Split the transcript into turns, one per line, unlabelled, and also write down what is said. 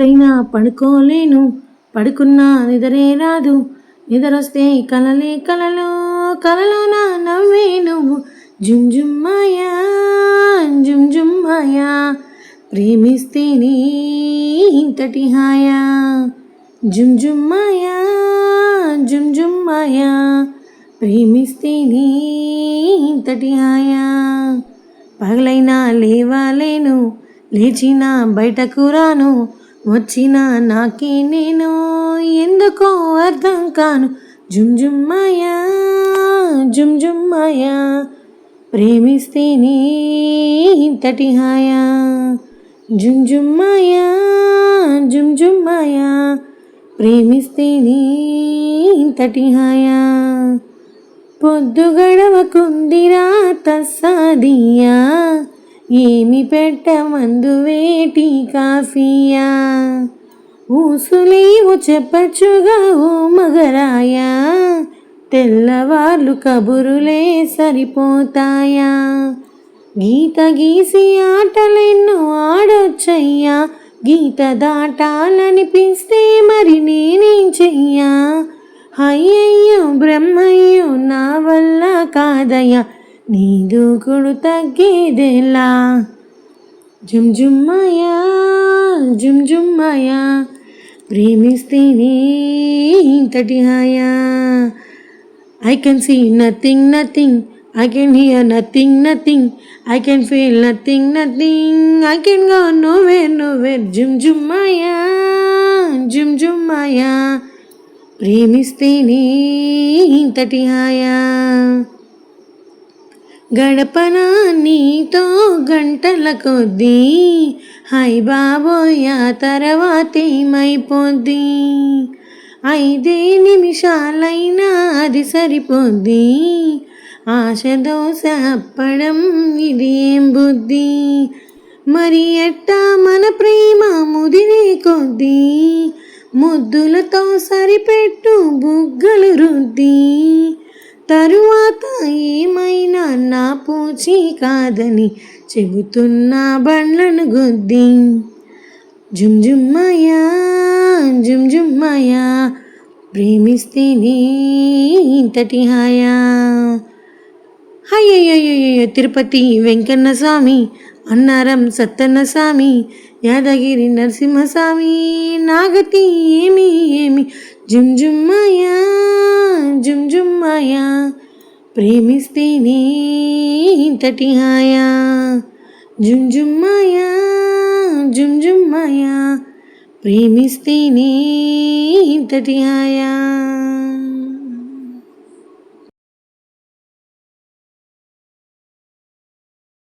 రాత్రైనా పడుకోలేను. పడుకున్నా నిద్రే రాదు. నిద్రొస్తే కలలే కలలు. కలలో నా నవ్వే నువ్వు. జుంజుమ్మాయా జుమ్ మాయా ప్రేమిస్తేనే ఇంతటి హాయా. జుంజుమ్మాయా జుంజుమ్మాయా. మాయా ప్రేమిస్తేనే ఇంతటి హాయా. పగలైనా లేవాలేను. లేచినా బయటకు రాను. వచ్చిన నాకే నేను ఎందుకో అర్థం కాను. జుమ్ జుమ్ మాయా జుమ్ జుమ్ మాయా ఇంతటి హాయా. జుమ్ జుమ్ మాయా జుమ్ జుమ్ మాయా ఇంతటి హాయా. పొద్దు గడవకుందిరా తస్సాదియా ఏమి పెట్టమందు వేటి కాఫీయా ఊసులేవు చెప్పచ్చుగా ఓ మగరాయా? తెల్లవార్లు కబురులే సరిపోతాయా? గీత గీసి ఆటలెన్నో ఆడొచ్చయ్యా? గీత దాటాలనిపిస్తే మరి నేనేం చెయ్యా? అయ్యయ్యో బ్రహ్మయ్యో నా వల్ల కాదయ్యా. నీ దూకుడు తగ్గేదెలా? జుమ్ జుమ్మయ్యా ప్రేమిస్తేనే ఇంతటి హాయా? I can see nothing nothing I can hear nothing nothing I can feel nothing nothing I can go nowhere nowhere జుమ్ జుమ్మయ్యా జుమ్ జుమ్మయ్యా ప్రేమిస్తేనే ఇంతటి హాయా గడపనా నీతో గంటల కొద్దీ. హై బాబోయ్ ఆ తర్వాతేమైపోద్ది ఐదే నిమిషాలైనా అది సరిపోద్ది. ఆశ దోశ అప్పడం ఇది ఏం బుద్ధి? మరి ఎట్టా మన ప్రేమ ముదిరే కొద్దీ? ముద్దులతో సరిపెట్టు బుగ్గలు రుద్ది. తరువాత ఏమై నా పూచి కాదని చెబుతున్న బండ్లను గుద్ది. జుమ్ జుమ్మయ్యా జుమ్ జుమ్మయ్యా ప్రేమిస్తేనే ఇంతటి హాయా. అయ్యయ్యయ్యో తిరుపతి వెంకన్న స్వామి అన్నారం సత్తన్న స్వామి యాదగిరి నరసింహస్వామి నాగతి ఏమి ఏమి. జుమ్ జుమ్మయ్యా జుమ్ జుమ్మయ్యా. ప్రేమిస్తేనే ఇంతటి హాయా. జుంజుమ్మాయా జుంజుమ్మాయా జుమ్ ప్రేమిస్తేనే ఇంతటి హాయా.